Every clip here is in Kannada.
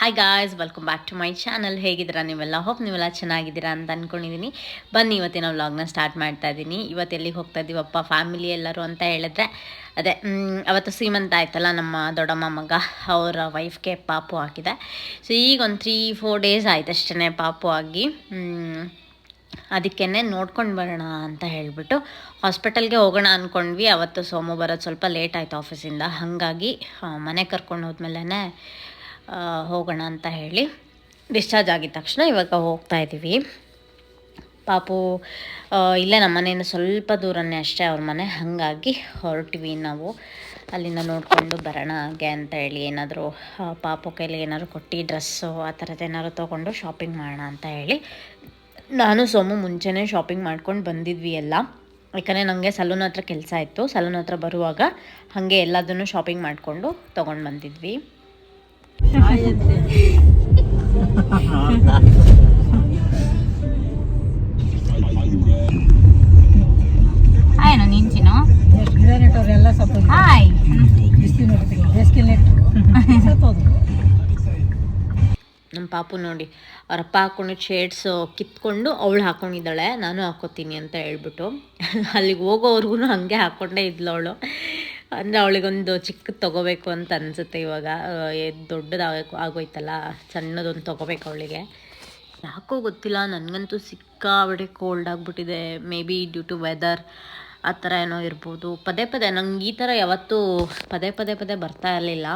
Hi guys welcome back to my channel ಹೇಗಿದ್ದೀರಾ ನೀವೆಲ್ಲ? ಹೋಪ್ ನೀವೆಲ್ಲ ಚೆನ್ನಾಗಿದ್ದೀರಾ ಅಂತ ಅಂದ್ಕೊಂಡಿದ್ದೀನಿ ಬನ್ನಿ, ಇವತ್ತಿನ ವ್ಲಾಗ್ನ ಸ್ಟಾರ್ಟ್ ಮಾಡ್ತಾ ಇದ್ದೀನಿ ಇವತ್ತು ಎಲ್ಲಿಗೆ ಹೋಗ್ತಾ ಇದ್ದೀವಪ್ಪ ಫ್ಯಾಮಿಲಿ ಎಲ್ಲರೂ ಅಂತ ಹೇಳಿದ್ರೆ, ಅದೇ ಅವತ್ತು ಸೀಮಂತ ಆಯ್ತಲ್ಲ ನಮ್ಮ ದೊಡ್ಡಮ್ಮ ಮಗ. ಅವರ ವೈಫ್ಗೆ ಪಾಪು ಹಾಕಿದೆ. ಸೊ ಈಗ ಒಂದು ತ್ರೀ ಫೋರ್ ಡೇಸ್ ಆಯ್ತು ಅಷ್ಟೇ ಪಾಪು ಆಗಿ. ಅದಕ್ಕೇ ನೋಡ್ಕೊಂಡು ಬರೋಣ ಅಂತ ಹೇಳಿಬಿಟ್ಟು ಹಾಸ್ಪಿಟಲ್ಗೆ ಹೋಗೋಣ ಅಂದ್ಕೊಂಡ್ವಿ ಅವತ್ತು ಸೋಮವಾರ ಸ್ವಲ್ಪ ಲೇಟ್ ಆಯಿತು ಆಫೀಸಿಂದ ಹಾಗಾಗಿ ಮನೆ ಕರ್ಕೊಂಡು ಹೋದ್ಮೇಲೆ ಹೋಗೋಣ ಅಂತ ಹೇಳಿ ಡಿಸ್ಚಾರ್ಜ್ ಆಗಿದ ತಕ್ಷಣ ಇವಾಗ ಹೋಗ್ತಾ ಇದ್ದೀವಿ ಪಾಪು ಇಲ್ಲೇ ನಮ್ಮ ಮನೆಯಿಂದ ಸ್ವಲ್ಪ ದೂರನೇ ಅಷ್ಟೇ ಅವ್ರ ಮನೆ. ಹಾಗಾಗಿ ಹೊರಟಿವಿ ನಾವು. ಅಲ್ಲಿಂದ ನೋಡಿಕೊಂಡು ಬರೋಣ ಹಾಗೆ ಅಂತ ಹೇಳಿ ಏನಾದರೂ ಪಾಪು ಕೈಲಿ ಏನಾದ್ರು ಕೊಟ್ಟು ಡ್ರೆಸ್ಸು, ಆ ಥರದ್ದು ಏನಾದ್ರು ತೊಗೊಂಡು ಶಾಪಿಂಗ್ ಮಾಡೋಣ ಅಂತ ಹೇಳಿ ನಾನು ಸೋಮು ಮುಂಚೆನೇ ಶಾಪಿಂಗ್ ಮಾಡ್ಕೊಂಡು ಬಂದಿದ್ವಿ ಎಲ್ಲ. ಯಾಕಂದರೆ ನನಗೆ ಸಲೂನ್ ಹತ್ರ ಕೆಲಸ ಇತ್ತು. ಸಲೂನ್ ಹತ್ರ ಬರುವಾಗ ಹಾಗೆ ಎಲ್ಲದನ್ನು ಶಾಪಿಂಗ್ ಮಾಡಿಕೊಂಡು ತೊಗೊಂಡು ಬಂದಿದ್ವಿ. ಹಾಯ್ ನಿಂಚಿನೋ ಗಿಡನೆಟ್ ಅವರೆಲ್ಲ ಸತ್ತೋದ್ರು. ಹಾಯ್. ಬಿಸಿಲು ಬೇಸಿಗೆ ನೆಟ್ ಸತ್ತೋದ್ರು. ನಮ್ಮ ಪಾಪು ನೋಡಿ ಅವ್ರ ಅಪ್ಪ ಹಾಕೊಂಡು ಶೇಡ್ಸು ಕಿತ್ಕೊಂಡು ಅವಳು ಹಾಕೊಂಡಿದ್ದಾಳೆ. ನಾನು ಹಾಕೋತೀನಿ ಅಂತ ಹೇಳ್ಬಿಟ್ಟು. ಅಲ್ಲಿಗೆ ಹೋಗೋವರೆಗೂ ಹಾಗೆ ಹಾಕ್ಕೊಂಡೇ ಇದ್ಲು ಅವಳು. ಅಂದರೆ ಅವಳಿಗೊಂದು ಚಿಕ್ಕದು ತೊಗೋಬೇಕು ಅಂತ ಅನಿಸುತ್ತೆ ಇವಾಗ. ದೊಡ್ಡದಾಗಬೇಕು ಆಗೋಯ್ತಲ್ಲ ಸಣ್ಣದೊಂದು ತೊಗೋಬೇಕು ಅವಳಿಗೆ. ಯಾಕೋ ಗೊತ್ತಿಲ್ಲ ನನಗಂತೂ ಸಿಕ್ಕಾಬಡೆ ಕೋಲ್ಡ್ ಆಗಿಬಿಟ್ಟಿದೆ. May be due to weather ಆ ಥರ ಏನೋ ಇರ್ಬೋದು. ಪದೇ ಪದೇ ನಂಗೆ ಈ ಥರ ಯಾವತ್ತೂ ಪದೇ ಪದೇ ಪದೇ ಬರ್ತಾ ಇರಲಿಲ್ಲ.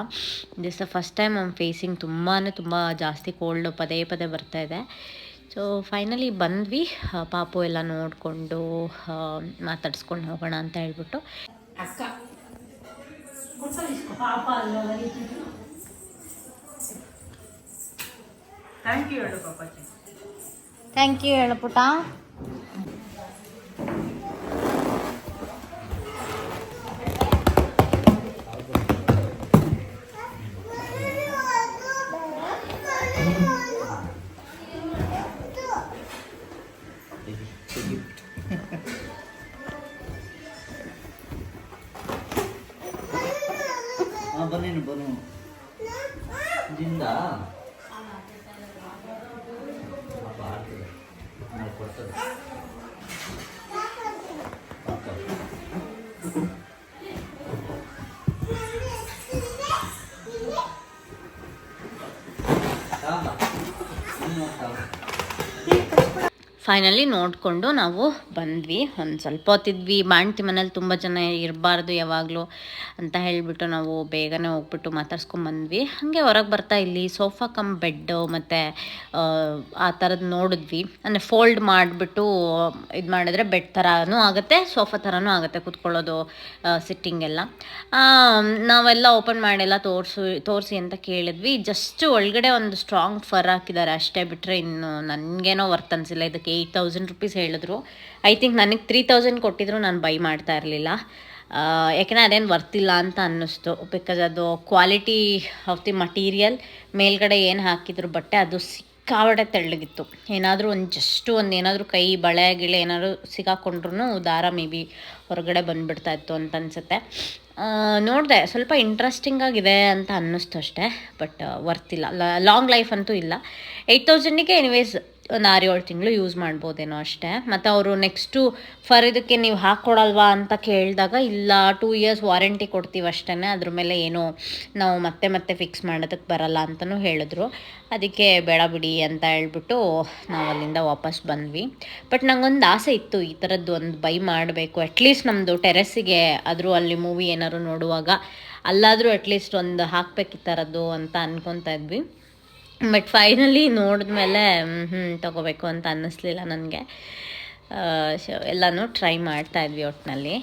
This the first time I'm facing ತುಂಬಾ ತುಂಬ ಜಾಸ್ತಿ ಕೋಲ್ಡು ಪದೇ ಪದೇ ಬರ್ತಾ ಇದೆ. ಸೊ ಫೈನಲಿ ಬಂದ್ವಿ. ಪಾಪು ಎಲ್ಲ ನೋಡಿಕೊಂಡು ಮಾತಾಡ್ಸ್ಕೊಂಡು ಹೋಗೋಣ ಅಂತ ಹೇಳ್ಬಿಟ್ಟು. ಥ್ಯಾಂಕ್ ಯು ಹೇಳು ಪುಟ ಹಾಂ ಬನ್ನಿ ಬನ್ನು ಜಿಂದ ಕೊಡ್ತದೆ ಫೈನಲಿ ನೋಡಿಕೊಂಡು ನಾವು ಬಂದ್ವಿ. ಒಂದು ಸ್ವಲ್ಪ ಹೊತ್ತಿದ್ವಿ. ಬಾಣ್ತಿ ಮನೇಲಿ ತುಂಬ ಜನ ಇರಬಾರ್ದು ಯಾವಾಗಲೂ ಅಂತ ಹೇಳಿಬಿಟ್ಟು ನಾವು ಬೇಗನೆ ಹೋಗ್ಬಿಟ್ಟು ಮಾತಾಡ್ಸ್ಕೊಂಡು ಬಂದ್ವಿ. ಹಾಗೆ ಹೊರಗೆ ಬರ್ತಾ ಇಲ್ಲಿ ಸೋಫಾ ಕಮ್ ಬೆಡ್ಡು ಮತ್ತು ಆ ಥರದ್ದು ನೋಡಿದ್ವಿ. ಅಂದರೆ ಫೋಲ್ಡ್ ಮಾಡಿಬಿಟ್ಟು ಇದು ಮಾಡಿದ್ರೆ ಬೆಡ್ ಥರನೂ ಆಗುತ್ತೆ ಸೋಫಾ ಥರನೂ ಆಗುತ್ತೆ ಕೂತ್ಕೊಳ್ಳೋದು ಸಿಟ್ಟಿಂಗ್ ಎಲ್ಲ. ಆ, ನಾವೆಲ್ಲ ಓಪನ್ ಮಾಡಿಲ್ಲ ತೋರಿಸು ತೋರಿಸಿ ಅಂತ ಕೇಳಿದ್ವಿ. ಜಸ್ಟ್ ಒಳಗಡೆ ಒಂದು ಸ್ಟ್ರಾಂಗ್ ಫರ್ ಹಾಕಿದ್ದಾರೆ ಅಷ್ಟೇ ಬಿಟ್ಟರೆ ಇನ್ನು ನನಗೇನೋ ವರ್ತ್ ಅನಿಸಿಲ್ಲ. ಇದಕ್ಕೆ ಏಯ್ಟ್ ತೌಸಂಡ್ ರುಪೀಸ್ ಹೇಳಿದ್ರು. ಐ ಥಿಂಕ್ ನನಗೆ ತ್ರೀ ತೌಸಂಡ್ ಕೊಟ್ಟಿದ್ರು, ನಾನು ಬೈ ಮಾಡ್ತಾ ಇರಲಿಲ್ಲ. ಯಾಕೆಂದರೆ ಅದೇನು ವರ್ತಿಲ್ಲ ಅಂತ ಅನ್ನಿಸ್ತು. ಬಿಕಾಸ್ ಅದು ಕ್ವಾಲಿಟಿ ಆಫ್ ದಿ ಮಟೀರಿಯಲ್ ಮೇಲ್ಗಡೆ ಏನು ಹಾಕಿದ್ರು ಬಟ್ಟೆ ಅದು ಸಿಕ್ಕಾವಡೆ ತೆಳ್ಳಗಿತ್ತು. ಏನಾದರೂ ಒಂದು ಜಸ್ಟು ಒಂದು ಏನಾದರೂ ಕೈ, ಬಳೆ, ಗಿಳೆ ಏನಾದರೂ ಸಿಗಾಕೊಂಡ್ರು ದಾರ ಮೇ ಬಿ ಹೊರಗಡೆ ಬಂದುಬಿಡ್ತಾ ಇತ್ತು ಅಂತ ಅನಿಸುತ್ತೆ. ನೋಡಿದೆ, ಸ್ವಲ್ಪ ಇಂಟ್ರೆಸ್ಟಿಂಗ್ ಆಗಿದೆ ಅಂತ ಅನ್ನಿಸ್ತು ಅಷ್ಟೇ ಬಟ್ ವರ್ತಿಲ್ಲ ಲಾಂಗ್ ಲೈಫ್ ಅಂತೂ ಇಲ್ಲ. ಏಯ್ಟ್ ತೌಸಂಡಿಗೆ ಎನಿವೇಸ್ ಒಂದು ಆರು ಏಳು ತಿಂಗಳು ಯೂಸ್ ಮಾಡ್ಬೋದೇನೋ ಅಷ್ಟೇ. ಮತ್ತು ಅವರು ನೆಕ್ಸ್ಟು ಫರ್ ಇದಕ್ಕೆ ನೀವು ಹಾಕ್ಕೊಡಲ್ವಾ ಅಂತ ಕೇಳಿದಾಗ ಇಲ್ಲ ಟೂ ಇಯರ್ಸ್ ವಾರಂಟಿ ಕೊಡ್ತೀವಿ ಅಷ್ಟೇ ಅದ್ರ ಮೇಲೆ ಏನು ನಾವು ಮತ್ತೆ ಮತ್ತೆ ಫಿಕ್ಸ್ ಮಾಡೋದಕ್ಕೆ ಬರಲ್ಲ ಅಂತಲೂ ಹೇಳಿದ್ರು. ಅದಕ್ಕೆ ಬೇಡ ಬಿಡಿ ಅಂತ ಹೇಳ್ಬಿಟ್ಟು ನಾವು ಅಲ್ಲಿಂದ ವಾಪಸ್ ಬಂದ್ವಿ. ಬಟ್ ನಂಗೊಂದು ಆಸೆ ಇತ್ತು ಈ ಥರದ್ದು ಒಂದು ಬೈ ಮಾಡಬೇಕು. ಅಟ್ಲೀಸ್ಟ್ ನಮ್ಮದು ಟೆರೆಸ್ಸಿಗೆ ಆದರೂ ಅಲ್ಲಿ ಮೂವಿ ಏನಾದ್ರು ನೋಡುವಾಗ ಅಲ್ಲಾದರೂ ಅಟ್ಲೀಸ್ಟ್ ಒಂದು ಹಾಕ್ಬೇಕು ಈ ಥರದ್ದು ಅಂತ ಅನ್ಕೊತಾ ಇದ್ವಿ. ಬಟ್ ಫೈನಲಿ ನೋಡಿದ್ಮೇಲೆ ಹ್ಞೂ ತಗೋಬೇಕು ಅಂತ ಅನ್ನಿಸ್ಲಿಲ್ಲ ನನಗೆ ಸೊ ಎಲ್ಲನೂ ಟ್ರೈ ಮಾಡ್ತಾ ಇದ್ವಿ ಒಟ್ಟಿನಲ್ಲಿ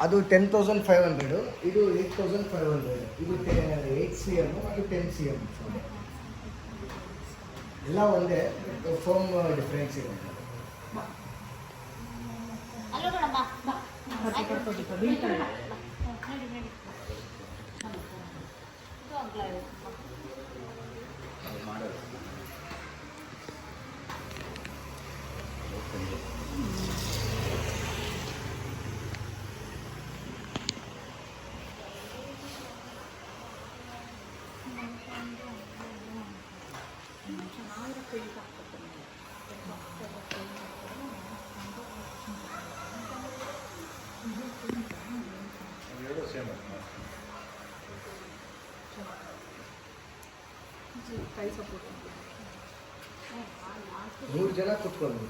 ಅದು ಟೆನ್ ತೌಸಂಡ್ ಫೈವ್ ಹಂಡ್ರೆಡು ಇದು ಏಟ್ ತೌಸಂಡ್ ಫೈವ್ ಹಂಡ್ರೆಡ್ ಇದು ಏಯ್ಟ್ ಸಿ ಎಂ ಇದು ಟೆನ್ ಸಿ ಎಂ ಎಲ್ಲ ಒಂದೇ ಫೋಮ್ ಡಿಫ್ರೆನ್ಸ್ ಇದೆ ಮೂರು ಜನ ಕುತ್ಕೊಂಡು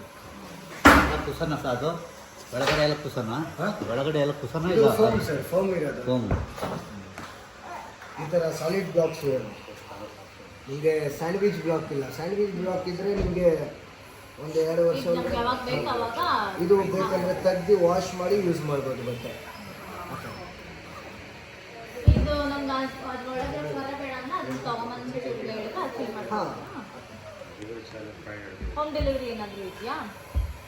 ಕುಸನ ಸಾದು ಅದು? ಒಳಗಡೆ ಎಲ್ಲ ಕುಸನ? ಒಳಗಡೆ ಎಲ್ಲ ಕುಸನ ಇದು ಇಲ್ಲ ಫೋಮ್ ಸರ್ ಫೋಮ್ ಇರೋದು. ಫೋಮ್ ಈ ಥರ ಸಾಲಿಡ್ ಬ್ಲಾಕ್ಸ್ ನಿಮಗೆ ಸ್ಯಾಂಡ್ವಿಚ್ ಬ್ಲಾಕ್ ಇಲ್ಲ. ಸ್ಯಾಂಡ್ವಿಚ್ ಬ್ಲಾಕ್ ಇದ್ದರೆ ನಿಮಗೆ ಒಂದು ಎರಡು ವರ್ಷ ಇದು ಬೇಕಂದ್ರೆ ತೆಗ್ದು ವಾಶ್ ಮಾಡಿ ಯೂಸ್ ಮಾಡ್ಬೋದು ಬಟ್ಟೆ ಇದು ನಮ್ಗೆ ಹೋಮ್ ಡೆಲಿವರಿ ಏನಾದರೂ ಇದೆಯಾ?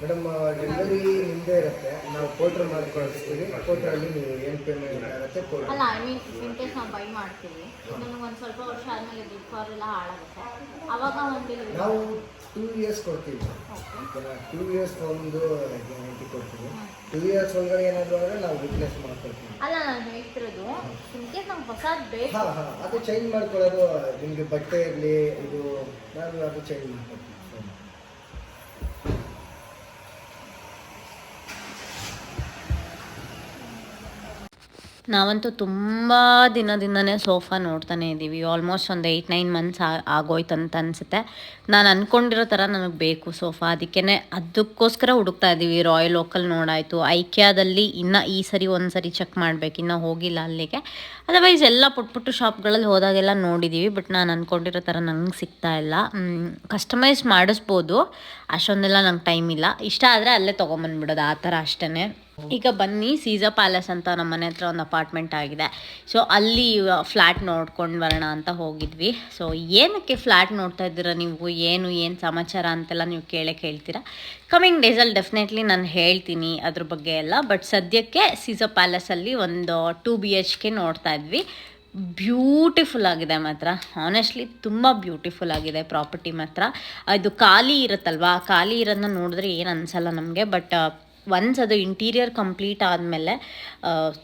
ಮೇಡಮ್ ಡೆಲಿವರಿ ನಿಮ್ಮದೇ ಇರುತ್ತೆ. ನಾವು ಪೋರ್ಟ್ರ್ ಮಾಡಿ ಕಳಿಸ್ತೀವಿ ಪೋರ್ಟ್ರಲ್ಲಿ ನೀವು ಏನು ಪೇಮೆಂಟ್ ಆಗುತ್ತೆ ಅಲ್ಲ ಐ ಮೀನ್ ಇನ್ ಕೇಸ್ ನಾವು ಬೈ ಮಾಡ್ತೀವಿ ನನಗೆ ಒಂದು ಸ್ವಲ್ಪ ವರ್ಷ ಆದಮೇಲೆ ದುಡ್ಡು ಫಾರ್ ಎಲ್ಲ ಹಾಳಾಗುತ್ತೆ. ಅವಾಗ ಒಂದು ನಾವು ಟೂ ಇಯರ್ಸ್ ಕೊಡ್ತೀವಿ. ಟೂ ಇಯರ್ಸ್ ಒಂದು ಗ್ಯಾರಂಟಿ ಕೊಡ್ತೀವಿ. ಟೂ ಇಯರ್ಸ್ ಒಳಗಡೆ ಏನಾದರೂ ಅಂದರೆ ನಾವು ರಿಪ್ಲೇಸ್ ಮಾಡ್ಕೊಡ್ತೀವಿ ಅಲ್ಲ ನಾನು ಹೇಳ್ತಿರೋದು ಇನ್ ಕೇಸ್ ನಮ್ಗೆ ಹೊಸದು ಬೇಕು. ಹಾಂ ಹಾಂ. ಅದು ಚೇಂಜ್ ಮಾಡ್ಕೊಳ್ಳೋದು ನಿಮಗೆ ಬಟ್ಟೆ ಇರಲಿ ಇದು ನಾನು ಅದು ಚೇಂಜ್ ಮಾಡ್ಕೊಡ್ತೀನಿ ನಾವಂತೂ ತುಂಬ ದಿನದಿಂದನೇ ಸೋಫಾ ನೋಡ್ತಾನೆ ಇದ್ದೀವಿ ಆಲ್ಮೋಸ್ಟ್ ಒಂದು ಏಯ್ಟ್ ನೈನ್ ಮಂತ್ಸ್ ಆಗೋಯ್ತು ಅಂತ ಅನಿಸುತ್ತೆ. ನಾನು ಅಂದ್ಕೊಂಡಿರೋ ಥರ ನನಗೆ ಬೇಕು ಸೋಫಾ. ಅದಕ್ಕೇ ಅದಕ್ಕೋಸ್ಕರ ಹುಡುಕ್ತಾ ಇದ್ದೀವಿ ರಾಯಲ್ ಲೋಕಲ್ ನೋಡಾಯಿತು. ಐಕ್ಯಾದಲ್ಲಿ ಇನ್ನು ಈ ಸರಿ, ಒಂದು ಸರಿ ಚೆಕ್ ಮಾಡಬೇಕು. ಇನ್ನೂ ಹೋಗಿಲ್ಲ ಅಲ್ಲಿಗೆ. ಅದರ್ವೈಸ್ ಎಲ್ಲ ಪುಟ್ಟ ಪುಟ್ಟು ಶಾಪ್ಗಳಲ್ಲಿ ಹೋದಾಗೆಲ್ಲ ನೋಡಿದ್ದೀವಿ ಬಟ್ ನಾನು ಅಂದ್ಕೊಂಡಿರೋ ಥರ ನಂಗೆ ಸಿಗ್ತಾ ಇಲ್ಲ. ಕಸ್ಟಮೈಸ್ ಮಾಡಿಸ್ಬೋದು. ಅಷ್ಟೊಂದೆಲ್ಲ ನಂಗೆ ಟೈಮ್ ಇಲ್ಲ. ಇಷ್ಟ ಆದರೆ ಅಲ್ಲೇ ತೊಗೊಂಬಂದ್ಬಿಡೋದು. ಆ ಥರ ಅಷ್ಟೇ ಈಗ ಬನ್ನಿ ಸೀಸಾ ಪ್ಯಾಲೇಸ್ ಅಂತ ನಮ್ಮ ಮನೆ ಹತ್ರ ಒಂದು ಅಪಾರ್ಟ್ಮೆಂಟ್ ಆಗಿದೆ. ಸೊ ಅಲ್ಲಿ ಫ್ಲ್ಯಾಟ್ ನೋಡ್ಕೊಂಡು ಬರೋಣ ಅಂತ ಹೋಗಿದ್ವಿ. ಸೊ ಏನಕ್ಕೆ ಫ್ಲ್ಯಾಟ್ ನೋಡ್ತಾ ಇದ್ದೀರಾ ನೀವು? ಏನು ಏನು ಸಮಾಚಾರ ಅಂತೆಲ್ಲ ನೀವು ಕೇಳೇ ಕೇಳ್ತೀರಾ? ಕಮಿಂಗ್ ಡೇಸಲ್ಲಿ ಡೆಫಿನೆಟ್ಲಿ ನಾನು ಹೇಳ್ತೀನಿ ಅದ್ರ ಬಗ್ಗೆ ಎಲ್ಲ. ಬಟ್ ಸದ್ಯಕ್ಕೆ ಸೀಸಾ ಪ್ಯಾಲೇಸಲ್ಲಿ ಒಂದು ಟೂ ಬಿ ಎಚ್ ಕೆ ನೋಡ್ತಾ ಇದ್ವಿ. ಬ್ಯೂಟಿಫುಲ್ ಆಗಿದೆ ಮಾತ್ರ. ಆನೆಸ್ಟ್ಲಿ ತುಂಬ ಬ್ಯೂಟಿಫುಲ್ ಆಗಿದೆ ಪ್ರಾಪರ್ಟಿ ಮಾತ್ರ. ಅದು ಖಾಲಿ ಇರುತ್ತಲ್ವಾ? ಖಾಲಿ ಇರೋದನ್ನ ನೋಡಿದ್ರೆ ಏನು ಅನಿಸಲ್ಲ ನಮಗೆ. ಬಟ್ ಒನ್ಸ್ ಅದು ಇಂಟೀರಿಯರ್ ಕಂಪ್ಲೀಟ್ ಆದಮೇಲೆ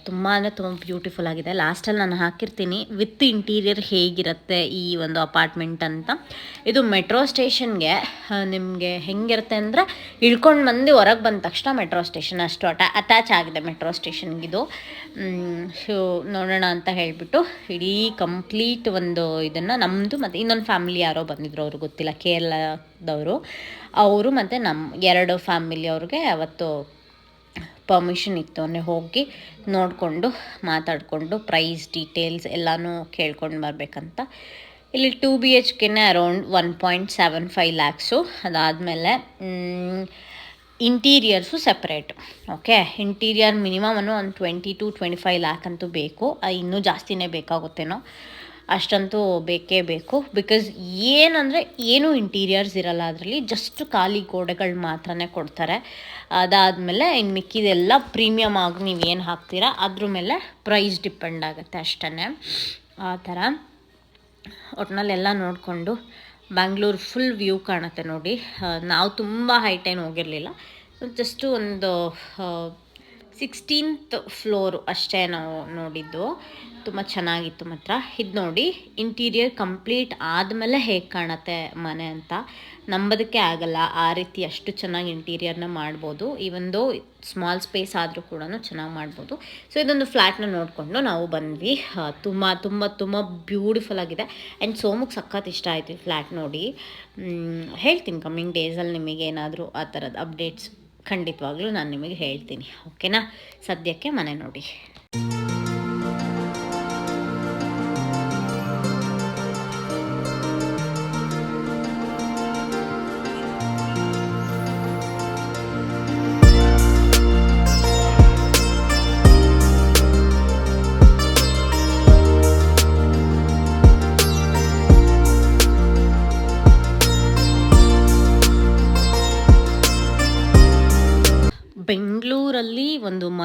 ತುಂಬ ಅಂದರೆ ತುಂಬ ಬ್ಯೂಟಿಫುಲ್ ಆಗಿದೆ. ಲಾಸ್ಟಲ್ಲಿ ನಾನು ಹಾಕಿರ್ತೀನಿ. ವಿತ್ ಇಂಟೀರಿಯರ್ ಹೇಗಿರುತ್ತೆ ಈ ಒಂದು ಅಪಾರ್ಟ್ಮೆಂಟ್ ಅಂತ. ಇದು ಮೆಟ್ರೋ ಸ್ಟೇಷನ್ಗೆ ನಿಮಗೆ ಹೆಂಗಿರುತ್ತೆ ಅಂದರೆ ಇಳ್ಕೊಂಡು ಬಂದು ಹೊರಗೆ ಬಂದ ತಕ್ಷಣ ಮೆಟ್ರೋ ಸ್ಟೇಷನ್ ಅಷ್ಟು ಅಟ ಅಟ್ಯಾಚ್ ಆಗಿದೆ ಮೆಟ್ರೋ ಸ್ಟೇಷನ್ಗಿದು ಸೊ ನೋಡೋಣ ಅಂತ ಹೇಳಿಬಿಟ್ಟು ಇಡೀ ಕಂಪ್ಲೀಟ್ ಒಂದು ಇದನ್ನು ನಮ್ಮದು ಮತ್ತು ಇನ್ನೊಂದು ಫ್ಯಾಮಿಲಿ ಯಾರೋ ಬಂದಿದ್ರು ಅವ್ರಿಗೆ ಗೊತ್ತಿಲ್ಲ, ಕೇರಳದವರು. ಅವರು ಮತ್ತು ನಮ್ಮ ಎರಡು ಫ್ಯಾಮಿಲಿ ಅವ್ರಿಗೆ ಅವತ್ತು ಪರ್ಮಿಷನ್ ಇತ್ತು ಅಂದರೆ ಹೋಗಿ ನೋಡಿಕೊಂಡು ಮಾತಾಡಿಕೊಂಡು ಪ್ರೈಸ್ ಡೀಟೇಲ್ಸ್ ಎಲ್ಲನೂ ಕೇಳ್ಕೊಂಡು ಬರಬೇಕಂತ. ಇಲ್ಲಿ ಟೂ ಬಿ ಎಚ್ ಕೆನೆ around one point seven five lakhs ಅದಾದಮೇಲೆ interiors separate okay interior minimum ಒಂದು twenty to twenty five lakh ಅಂತೂ ಬೇಕು. ಇನ್ನೂ ಜಾಸ್ತಿನೇ ಬೇಕಾಗುತ್ತೇನೋ. ಅಷ್ಟಂತೂ ಬೇಕೇ ಬೇಕು. ಬಿಕಾಸ್ ಏನಂದರೆ ಏನೂ ಇಂಟೀರಿಯರ್ಸ್ ಇರಲ್ಲ ಅದರಲ್ಲಿ ಜಸ್ಟ್ ಖಾಲಿ ಗೋಡೆಗಳು ಮಾತ್ರನೇ ಕೊಡ್ತಾರೆ. ಅದಾದಮೇಲೆ ಇನ್ನು ಮಿಕ್ಕಿದೆಲ್ಲ ಪ್ರೀಮಿಯಮ್ ಆಗಿ ನೀವು ಏನು ಹಾಕ್ತೀರಾ, ಅದ್ರ ಮೇಲೆ ಪ್ರೈಸ್ ಡಿಪೆಂಡ್ ಆಗುತ್ತೆ ಅಷ್ಟೇ ಆ ಥರ. ಒಟ್ನಲ್ಲೆಲ್ಲ ನೋಡಿಕೊಂಡು ಬ್ಯಾಂಗ್ಳೂರು ಫುಲ್ ವ್ಯೂ ಕಾಣುತ್ತೆ ನೋಡಿ. ನಾವು ತುಂಬ ಹೈಟೈನ್ ಹೋಗಿರಲಿಲ್ಲ. ಜಸ್ಟು ಒಂದು ಸಿಕ್ಸ್ಟೀನ್ತ್ ಫ್ಲೋರು ಅಷ್ಟೇ ನಾವು ನೋಡಿದ್ದು. ತುಂಬ ಚೆನ್ನಾಗಿತ್ತು ಮಾತ್ರ. ಇದು ನೋಡಿ ಇಂಟೀರಿಯರ್ ಕಂಪ್ಲೀಟ್ ಆದಮೇಲೆ ಹೇಗೆ ಕಾಣುತ್ತೆ ಮನೆ ಅಂತ. ನಂಬೋದಕ್ಕೆ ಆಗಲ್ಲ. ಆ ರೀತಿ ಅಷ್ಟು ಚೆನ್ನಾಗಿ ಇಂಟೀರಿಯರ್ನ ಮಾಡ್ಬೋದು. ಒಂದು ಸ್ಮಾಲ್ ಸ್ಪೇಸ್ ಆದರೂ ಕೂಡ ಚೆನ್ನಾಗಿ ಮಾಡ್ಬೋದು. ಸೊ ಇದೊಂದು ಫ್ಲ್ಯಾಟ್ನ ನೋಡಿಕೊಂಡು ನಾವು ಬಂದ್ವಿ. ತುಂಬ ತುಂಬ ತುಂಬ ಬ್ಯೂಟಿಫುಲ್ ಆಗಿದೆ. ಆ್ಯಂಡ್ ಸೋಮಕ್ಕೆ ಸಖತ್ ಇಷ್ಟ ಆಯಿತು ಈ ಫ್ಲ್ಯಾಟ್ ನೋಡಿ. ಹೇಳ್ತೀನಿ ಕಮ್ಮಿಂಗ್ ಡೇಸಲ್ಲಿ ನಿಮಗೆ ಏನಾದರೂ ಆ ಥರದ ಅಪ್ಡೇಟ್ಸ್ ಖಂಡಿತವಾಗ್ಲೂ ನಾನು ನಿಮಗೆ ಹೇಳ್ತೀನಿ ಓಕೆನಾ? ಸದ್ಯಕ್ಕೆ ಮನೆ ನೋಡಿ.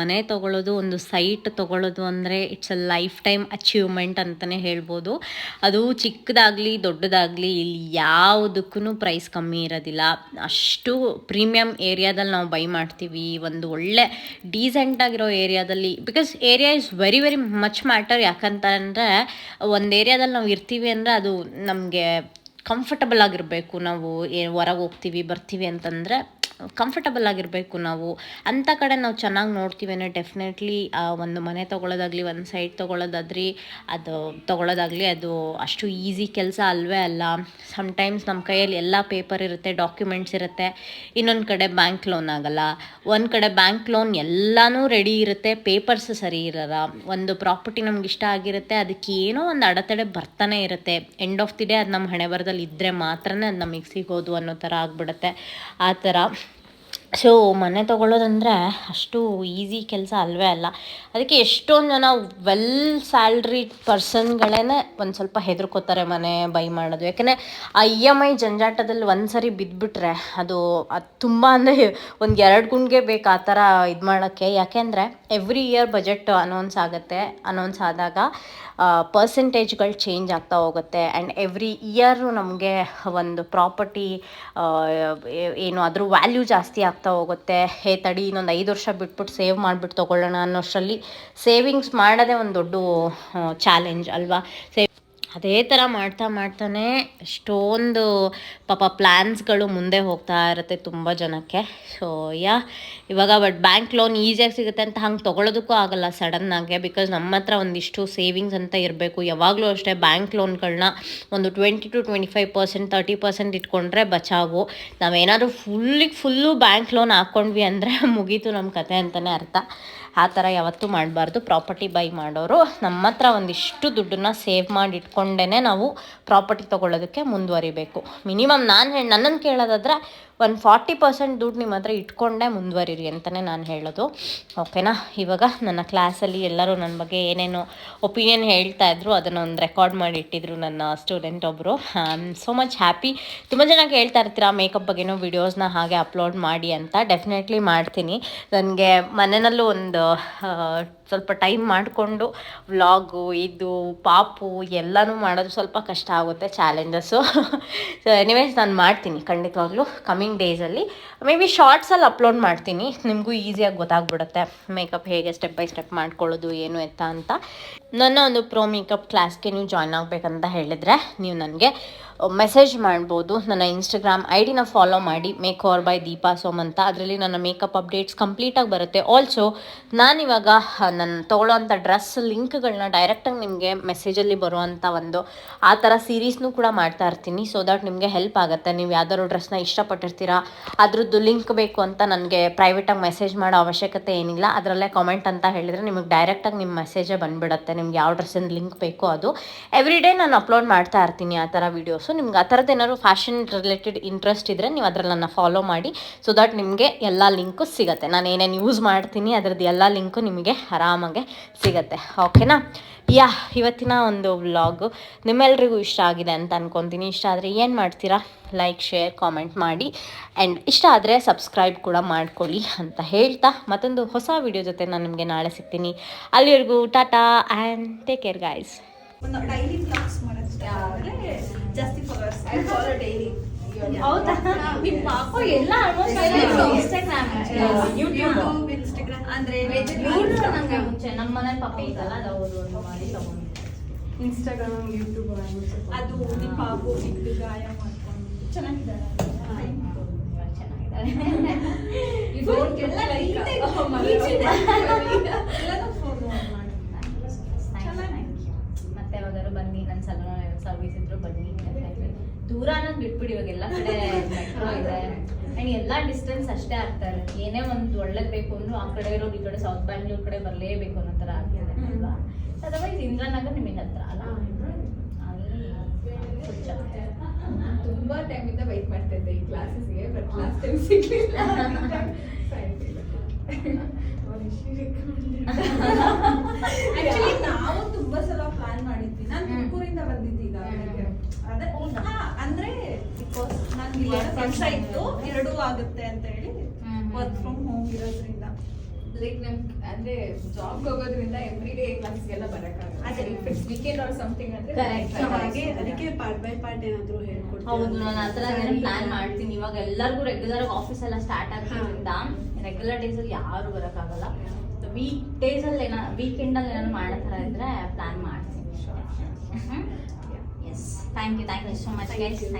ಮನೆ ತಗೊಳ್ಳೋದು, ಒಂದು ಸೈಟ್ ತಗೊಳ್ಳೋದು ಅಂದರೆ it's a lifetime achievement ಅಂತಲೇ ಹೇಳ್ಬೋದು. ಅದು ಚಿಕ್ಕದಾಗಲಿ ದೊಡ್ಡದಾಗಲಿ ಇಲ್ಲಿ ಯಾವುದಕ್ಕೂ ಪ್ರೈಸ್ ಕಮ್ಮಿ ಇರೋದಿಲ್ಲ. ಅಷ್ಟು ಪ್ರೀಮಿಯಮ್ ಏರಿಯಾದಲ್ಲಿ ನಾವು ಬೈ ಮಾಡ್ತೀವಿ. ಒಂದು ಒಳ್ಳೆ ಡೀಸೆಂಟಾಗಿರೋ ಏರಿಯಾದಲ್ಲಿ because area is very very much matter ಯಾಕಂತಂದರೆ ಒಂದು ಏರಿಯಾದಲ್ಲಿ ನಾವು ಇರ್ತೀವಿ ಅಂದರೆ ಅದು ನಮಗೆ ಕಂಫರ್ಟಬಲ್ ಆಗಿರಬೇಕು. ನಾವು ಹೊರಗೆ ಹೋಗ್ತೀವಿ, ಬರ್ತೀವಿ ಅಂತಂದರೆ ಕಂಫರ್ಟಬಲ್ ಆಗಿರಬೇಕು ನಾವು. ಅಂಥ ಕಡೆ ನಾವು ಚೆನ್ನಾಗಿ ನೋಡ್ತೀವಿ ಅಂದರೆ ಡೆಫಿನೆಟ್ಲಿ ಒಂದು ಮನೆ ತೊಗೊಳೋದಾಗಲಿ, ಒಂದು ಸೈಟ್ ತೊಗೊಳೋದಾದ್ರಿ, ಅದು ತೊಗೊಳೋದಾಗಲಿ ಅದು ಅಷ್ಟು ಈಸಿ ಕೆಲಸ ಅಲ್ವೇ ಅಲ್ಲ. ಸಮ್ಟೈಮ್ಸ್ ನಮ್ಮ ಕೈಯಲ್ಲಿ ಎಲ್ಲ ಪೇಪರ್ ಇರುತ್ತೆ ಡಾಕ್ಯುಮೆಂಟ್ಸ್ ಇರುತ್ತೆ. ಇನ್ನೊಂದು ಕಡೆ ಬ್ಯಾಂಕ್ ಲೋನ್ ಆಗಲ್ಲ. ಒಂದು ಕಡೆ ಬ್ಯಾಂಕ್ ಲೋನ್ ಎಲ್ಲನೂ ರೆಡಿ ಇರುತ್ತೆ ಪೇಪರ್ಸ್ ಸರಿ ಇರಲ್ಲ. ಒಂದು ಪ್ರಾಪರ್ಟಿ ನಮ್ಗೆ ಇಷ್ಟ ಆಗಿರುತ್ತೆ, ಅದಕ್ಕೆ ಏನೋ ಒಂದು ಅಡೆತಡೆ ಬರ್ತಾನೆ ಇರುತ್ತೆ. ಎಂಡ್ ಆಫ್ ದಿ ಡೇ ಅದು ನಮ್ಮ ಹಣೆ ಬರದಲ್ಲಿ ಇದ್ದರೆ ಮಾತ್ರನೇ ಅದು ನಮಗೆ ಸಿಗೋದು ಅನ್ನೋ ಥರ ಆಗ್ಬಿಡುತ್ತೆ. ಆ ಥರ. ಸೊ ಮನೆ ತೊಗೊಳ್ಳೋದಂದರೆ ಅಷ್ಟು ಈಸಿ ಕೆಲಸ ಅಲ್ವೇ ಅಲ್ಲ. ಅದಕ್ಕೆ ಎಷ್ಟೊಂದು ಜನ ವೆಲ್ ಸ್ಯಾಲ್ರಿ ಪರ್ಸನ್ಗಳೇ ಒಂದು ಸ್ವಲ್ಪ ಹೆದರ್ಕೋತಾರೆ ಮನೆ ಬೈ ಮಾಡೋದು. ಯಾಕೆಂದರೆ ಆ ಇ ಎಂ ಐ ಜಂಜಾಟದಲ್ಲಿ ಒಂದು ಸರಿ ಬಿದ್ದುಬಿಟ್ರೆ ಅದು ಅದು ತುಂಬ ಅಂದರೆ ಒಂದು ಎರಡು ಗುಂಡಿಗೆ ಬೇಕು ಆ ಥರ ಇದು ಮಾಡೋಕ್ಕೆ. ಯಾಕೆಂದರೆ ಎವ್ರಿ ಇಯರ್ ಬಜೆಟ್ ಅನೌನ್ಸ್ ಆಗುತ್ತೆ. ಅನೌನ್ಸ್ ಆದಾಗ ಪರ್ಸೆಂಟೇಜ್ಗಳು ಚೇಂಜ್ ಆಗ್ತಾ ಹೋಗುತ್ತೆ. ಆ್ಯಂಡ್ ಎವ್ರಿ ಇಯರು ನಮಗೆ ಒಂದು ಪ್ರಾಪರ್ಟಿ ಏನು ಅದ್ರ ವ್ಯಾಲ್ಯೂ ಜಾಸ್ತಿ ಆಗ್ತಾ ಹೋಗುತ್ತೆ. ಹೇ ತಡಿ, ಇನ್ನೊಂದು ಐದು ವರ್ಷ ಬಿಟ್ಬಿಟ್ಟು ಸೇವ್ ಮಾಡಿಬಿಟ್ಟು ತೊಗೊಳ್ಳೋಣ ಅನ್ನೋಷ್ಟರಲ್ಲಿ ಸೇವಿಂಗ್ಸ್ ಮಾಡೋದೇ ಒಂದು ದೊಡ್ಡ ಚಾಲೆಂಜ್ ಅಲ್ವಾ? ಸೇ ಅದೇ ಥರ ಮಾಡ್ತಾ ಮಾಡ್ತಾನೆ ಎಷ್ಟೊಂದು ಪಾಪ ಪ್ಲ್ಯಾನ್ಸ್ಗಳು ಮುಂದೆ ಹೋಗ್ತಾ ಇರುತ್ತೆ ತುಂಬ ಜನಕ್ಕೆ. ಸೊ ಯಾ, ಇವಾಗ ಬಟ್ ಬ್ಯಾಂಕ್ ಲೋನ್ ಈಸಿಯಾಗಿ ಸಿಗುತ್ತೆ ಅಂತ ಹಂಗೆ ತೊಗೊಳೋದಕ್ಕೂ ಆಗಲ್ಲ ಸಡನ್ನಾಗೆ ಬಿಕಾಸ್ ನಮ್ಮ ಹತ್ರ ಒಂದಿಷ್ಟು ಸೇವಿಂಗ್ಸ್ ಅಂತ ಇರಬೇಕು. ಯಾವಾಗಲೂ ಅಷ್ಟೇ ಬ್ಯಾಂಕ್ ಲೋನ್ಗಳನ್ನ ಒಂದು twenty to twenty five percent, thirty percent ಇಟ್ಕೊಂಡ್ರೆ ಬಚಾವು. ನಾವೇನಾದರೂ ಫುಲ್ಲಿಗೆ ಫುಲ್ಲು ಬ್ಯಾಂಕ್ ಲೋನ್ ಹಾಕ್ಕೊಂಡ್ವಿ ಅಂದರೆ ಮುಗೀತು ನಮ್ಮ ಕತೆ ಅಂತಲೇ ಅರ್ಥ. ಆ ಥರ ಯಾವತ್ತೂ ಮಾಡಬಾರ್ದು. ಪ್ರಾಪರ್ಟಿ ಬೈ ಮಾಡೋರು ನಮ್ಮ ಹತ್ರ ಒಂದಿಷ್ಟು ದುಡ್ಡನ್ನ ಸೇವ್ ಮಾಡಿ ಇಟ್ಕೊಂಡೇ ನಾವು ಪ್ರಾಪರ್ಟಿ ತೊಗೊಳ್ಳೋದಕ್ಕೆ ಮುಂದುವರಿಬೇಕು. ಮಿನಿಮಮ್ ನಾನು ಹೇಳಿ ನನ್ನನ್ನು ಕೇಳೋದಾದ್ರೆ ಒಂದು ಫಾರ್ಟಿ ಪರ್ಸೆಂಟ್ ದುಡ್ಡು ನಿಮ್ಮ ಹತ್ರ ಇಟ್ಕೊಂಡೇ ಮುಂದುವರಿರಿ ಅಂತಲೇ ನಾನು ಹೇಳೋದು. ಓಕೆನಾ? ಇವಾಗ ನನ್ನ ಕ್ಲಾಸಲ್ಲಿ ಎಲ್ಲರೂ ನನ್ನ ಬಗ್ಗೆ ಏನೇನು ಒಪಿನಿಯನ್ ಹೇಳ್ತಾ ಇದ್ರು, ಅದನ್ನು ಒಂದು ರೆಕಾರ್ಡ್ ಮಾಡಿ ಇಟ್ಟಿದ್ರು ನನ್ನ ಸ್ಟೂಡೆಂಟ್ ಒಬ್ಬರು ಐ ಸೋ ಮಚ್ ಹ್ಯಾಪಿ ತುಂಬ ಜನ ಹೇಳ್ತಾ ಇರ್ತೀರಾ ಮೇಕಪ್ ಬಗ್ಗೆನೂ ವಿಡಿಯೋಸ್ನ ಹಾಗೆ ಅಪ್ಲೋಡ್ ಮಾಡಿ ಅಂತ. ಡೆಫಿನೆಟ್ಲಿ ಮಾಡ್ತೀನಿ. ನನಗೆ ಮನೆಯಲ್ಲೂ ಒಂದು ಸ್ವಲ್ಪ ಟೈಮ್ ಮಾಡಿಕೊಂಡು ವ್ಲಾಗು ಇದು, ಪಾಪು ಎಲ್ಲನೂ ಮಾಡೋದು ಸ್ವಲ್ಪ ಕಷ್ಟ ಆಗುತ್ತೆ ಚಾಲೆಂಜಸ್ಸು ಸೊ ಎನಿವೇಸ್ ನಾನು ಮಾಡ್ತೀನಿ, ಖಂಡಿತವಾಗ್ಲೂ. ಕಮಿಂಗ್ ಡೇಸಲ್ಲಿ ಮೇ ಬಿ ಶಾರ್ಟ್ಸಲ್ಲಿ ಅಪ್ಲೋಡ್ ಮಾಡ್ತೀನಿ. ನಿಮಗೂ ಈಸಿಯಾಗಿ ಗೊತ್ತಾಗ್ಬಿಡುತ್ತೆ. ಮೇಕಪ್ ಹೇಗೆ ಸ್ಟೆಪ್ ಬೈ ಸ್ಟೆಪ್ ಮಾಡ್ಕೊಳ್ಳೋದು, ಏನು ಎತ್ತ ಅಂತ. ನನ್ನ ಒಂದು ಪ್ರೋ ಮೇಕಪ್ ಕ್ಲಾಸ್ಗೆ ನೀವು ಜಾಯ್ನ್ ಆಗಬೇಕಂತ ಹೇಳಿದರೆ, ನೀವು ನನಗೆ ಮೆಸೇಜ್ ಮಾಡ್ಬೋದು. ನನ್ನ ಇನ್ಸ್ಟಾಗ್ರಾಮ್ ಐ ಡಿನ ಫಾಲೋ ಮಾಡಿ. Makeover by Deepa Som ಅಂತ. ಅದರಲ್ಲಿ ನನ್ನ ಮೇಕಪ್ ಅಪ್ಡೇಟ್ಸ್ ಕಂಪ್ಲೀಟಾಗಿ ಬರುತ್ತೆ. ಆಲ್ಸೋ ನಾನಿವಾಗ ನನ್ನ ತೊಗೊಳ್ಳೋಂಥ ಡ್ರೆಸ್ ಲಿಂಕ್ಗಳನ್ನ ಡೈರೆಕ್ಟಾಗಿ ನಿಮಗೆ ಮೆಸೇಜಲ್ಲಿ ಬರುವಂಥ ಒಂದು, ಆ ಥರ ಸೀರೀಸ್ನೂ ಕೂಡ ಮಾಡ್ತಾ ಇರ್ತೀನಿ. ಸೊ ದಟ್ ನಿಮಗೆ ಹೆಲ್ಪ್ ಆಗುತ್ತೆ. ನೀವು ಯಾವ್ದಾದ್ರು ಡ್ರೆಸ್ನ ಇಷ್ಟಪಟ್ಟಿರ್ತೀರಾ, ಅದ್ರದ್ದು ಲಿಂಕ್ ಬೇಕು ಅಂತ ನನಗೆ ಪ್ರೈವೇಟಾಗಿ ಮೆಸೇಜ್ ಮಾಡೋ ಅವಶ್ಯಕತೆ ಏನಿಲ್ಲ. ಅದರಲ್ಲೇ ಕಾಮೆಂಟ್ ಅಂತ ಹೇಳಿದರೆ ನಿಮಗೆ ಡೈರೆಕ್ಟಾಗಿ ನಿಮ್ಮ ಮೆಸೇಜೇ ಬಂದುಬಿಡುತ್ತೆ. ನಿಮ್ಗೆ ಯಾವ ಡ್ರೆಸ್ಸಿನ ಲಿಂಕ್ ಬೇಕೋ ಅದು. ಎವ್ರಿ ಡೇ ನಾನು ಅಪ್ಲೋಡ್ ಮಾಡ್ತಾ ಇರ್ತೀನಿ ಆ ಥರ ವೀಡಿಯೋಸು ನಿಮ್ಗೆ ಆ ಥರದ್ದು ಏನಾದ್ರು ಫ್ಯಾಷನ್ ರಿಲೇಟೆಡ್ ಇಂಟ್ರೆಸ್ಟ್ ಇದ್ದರೆ ನೀವು ಅದರಲ್ಲಿ ಫಾಲೋ ಮಾಡಿ ಸೊ ದಟ್ ನಿಮಗೆ ಎಲ್ಲ ಲಿಂಕು ಸಿಗುತ್ತೆ. ನಾನು ಏನೇನು ಯೂಸ್ ಮಾಡ್ತೀನಿ ಅದರದ್ದು ಎಲ್ಲ ಲಿಂಕು ನಿಮಗೆ ಆರಾಮಾಗೆ ಸಿಗುತ್ತೆ. ಓಕೆನಾ ಯಾ, ಇವತ್ತಿನ ಒಂದು ವ್ಲಾಗು ನಿಮ್ಮೆಲ್ರಿಗೂ ಇಷ್ಟ ಆಗಿದೆ ಅಂತ ಅನ್ಕೊತೀನಿ. ಇಷ್ಟ ಆದರೆ ಏನು ಮಾಡ್ತೀರಾ? ಲೈಕ್ ಶೇರ್ ಕಾಮೆಂಟ್ ಮಾಡಿ. ಆ್ಯಂಡ್ ಇಷ್ಟ ಆದರೆ ಸಬ್ಸ್ಕ್ರೈಬ್ ಕೂಡ ಮಾಡ್ಕೊಳ್ಳಿ ಅಂತ ಹೇಳ್ತಾ ಮತ್ತೊಂದು ಹೊಸ ವಿಡಿಯೋ ಜೊತೆ ನಾನು ನಿಮಗೆ ನಾಳೆ ಸಿಗ್ತೀನಿ. ಅಲ್ಲಿವರೆಗೂ Tata and take care guys daily ಜಾಸ್ತಿ ಫಾಲೋವರ್ಸ್ ಐ ಫಾಲೋ ಡೈಲಿ ಹೌದಾ? ನಿಮ್ಮ ಪಾಪ ಎಲ್ಲ ಇನ್ಸ್ಟಾಗ್ರಾಮ್ ಯೂಟ್ಯೂಬ್ ಇನ್ಸ್ಟಾಗ್ರಾಮ್ ಅಂದ್ರೆ ನಮಗೆ ಮುಂಚೆ. ನಮ್ಮ ಮನೆ ಪಾಪ ಇದಲ್ಲ ಅದು ಅವ್ರು ಒಂದು ಮಾಡಿ ತಗೊಂಡು ಇನ್ಸ್ಟಾಗ್ರಾಮ್ ಯೂಟ್ಯೂಬ್ ಅದು ನಿಮ್ಮ ಪಾಪು ಬಿದ್ದು ಗಾಯ ಮಾಡ್ಕೊಂಡು. ಚೆನ್ನಾಗಿದ್ದಾರೆ ಮತ್ತೆ ಯಾವಾಗಾದ್ರು ಬನ್ನಿ ನನ್ನ ಸಲೂನ್ ಸರ್ವಿಸ್ ಇದ್ರು ಬನ್ನಿ. ದೂರ ಅನ್ನೋದು ಬಿಟ್ಬಿಡಿ ಇವಾಗ ಎಲ್ಲ ಕಡೆ ಮೆಟ್ರೋ ಇದೆ. ಅಂಡ್ ಎಲ್ಲ ಡಿಸ್ಟೆನ್ಸ್ ಅಷ್ಟೇ ಆಗ್ತಾ ಇರುತ್ತೆ. ಏನೇ ಒಂದು ಒಳ್ಳೇದು ಬೇಕು ಅಂದ್ರೂ ಆ ಕಡೆ ಇರೋರು ಈ ಕಡೆ ಸೌತ್ ಬ್ಯಾಂಗ್ಳೂರ್ ಕಡೆ ಬರಲೇಬೇಕು ಅನ್ನೋ ಥರ ಆಗಿದೆ ಅಲ್ವಾ? ಅದರ್ವೈಸ್ ಇಂದ್ರಾನಗರ್ ನಿಮಗೆ ಹತ್ರ ಅಲ್ಲ? ತುಂಬಾ ಟೈಮ್ ಇಂದ ವೈಟ್ ಮಾಡ್ತಾ ಇದ್ದೆ ಈ ಕ್ಲಾಸಸ್ಗೆ ಬಟ್ ಲಾಸ್ಟ್ ಟೈಮ್ ಸಿಗ್ಲಿಲ್ಲ. ಆಕ್ಚುಲಿ ನಾವು ತುಂಬಾ ಸಲ ಪ್ಲಾನ್ ಮಾಡಿದ್ವಿ. ನಾನು. ತುಮಕೂರಿಂದ ಬಂದಿದ್ದೆ ಈಗ ಅದೇ? ಹಾ, ಅಂದ್ರೆ ಬಿಕಾಸ್ ನನ್ಗೆ ಕೆಲಸ ಇತ್ತು ಎರಡೂ ಆಗುತ್ತೆ ಅಂತ ಹೇಳಿ. Work from home. ಇರೋದ್ರಿಂದ. ಲೈಕ್ ನಮ್ ಅಂದ್ರೆ ಜಾಬ್ ಹೋಗೋದ್ರಿಂದ ಎವ್ರಿ ಡೇ ಬರಕ್ಕಾಗಲ್ಲ. ಅದೇ. ವೀಕೆಂಡ್ ಆರ್ ಸಮಥಿಂಗ್ ಅಂದ್ರೆ. ಹಾಗೆ ಅದಕ್ಕೆ ಪಾರ್ಟ್ ಬೈ ಪಾರ್ಟ್ ಏನಾದ್ರು ಹೇಳ್ಕೊಡ್ತೀನಿ ಹೌದು ನಾನು ಆತರ ಥರ ಪ್ಲಾನ್ ಮಾಡ್ತೀನಿ. ಇವಾಗ ಎಲ್ಲರಿಗೂ ರೆಗ್ಯುಲರ್ ಆಫೀಸ್ ಎಲ್ಲ ಸ್ಟಾರ್ಟ್ ಆಗೋದ್ರಿಂದ ರೆಗ್ಯುಲರ್ ಡೇಸ್ ಅಲ್ಲಿ ಯಾರು ಬರೋಕ್ಕಾಗಲ್ಲ. ವೀಕ್ ಡೇಸ್ ಅಲ್ಲಿ ಏನೋ ವೀಕೆಂಡ್ ಅಲ್ಲಿ ಏನಾದ್ರು ಮಾಡೋ ಥರ ಇದ್ರೆ ಪ್ಲಾನ್ ಮಾಡ್ತೀನಿ. Thank you, thank you so much, thank guys. You.